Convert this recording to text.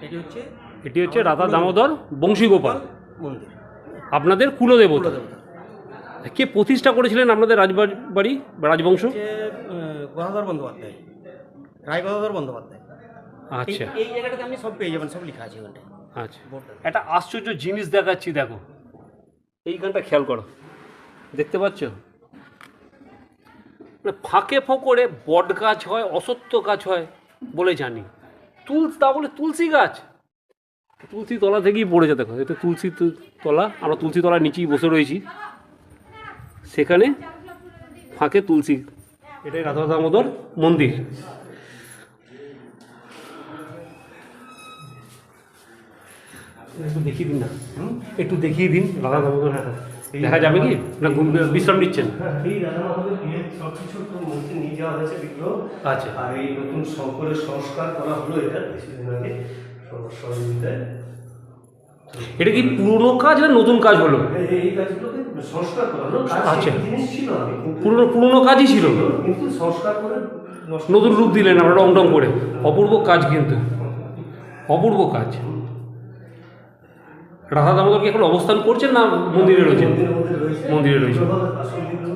এটি হচ্ছে এটি হচ্ছে রাধা দামোদর বংশীগোপাল। মন্দির। আপনাদের কুলদেবতা। কে প্রতিষ্ঠা করেছিলেন আপনাদের রাজবাড়ি বা রাজবংশ? গদাধর বন্দ্যোপাধ্যায়। রায় গদাধর বন্দ্যোপাধ্যায়। আচ্ছা। এই- জায়গাটাতে আপনি সব পেয়ে যাবেন সব লেখা আছে আচ্ছা। একটা আশ্চর্য জিনিস দেখাচ্ছি দেখো। এইখানটা খেয়াল করো। দেখতে পাচ্ছ? মানে ফাঁকে ফোকরে বট গাছ হয় অসত্য গাছ হয় বলে জানি। তুল তা বলে তুলসী গাছ। তুলসী তলা থেকেই পড়েছে দেখো। এটা তুলসী তলা, আমরা তুলসী তলার নিচেই বসে রয়েছি। সেখানে ফাঁকে তুলসী। এটাই রাধা দামোদর মন্দির। একটু দেখিয়ে দিন না একটু দেখিয়ে দিন রাধা দামোদর দেখা যাবে কি? না ঘুম বিশ্রাম নিচ্ছেন? হ্যাঁ, এই রাধা বিয়ের সব কিছু তো মূর্তি নিয়ে যাওয়া হয়েছে বিগ্রহ। আচ্ছা। আর এই নতুন শঙ্করের সংস্কার করা হলো এটা কিছুদিন আগে সহযোগিতায়। এটা কি পুরনো কাজ না নতুন কাজ হলো? এই- এই কাজগুলোকে সংস্কার করা হলো। আচ্ছা। ছিল পুরনো পুরনো কাজই ছিল। কিন্তু সংস্কার করে নতুন রূপ দিলেন আমরা রং টং করে। অপূর্ব কাজ কিন্তু। অপূর্ব কাজ। রাধা দামোদর কি এখন অবস্থান করছেন না মন্দিরে রয়েছেন? মন্দিরে রয়েছে বিগ্রহ, আসল বিগ্রহ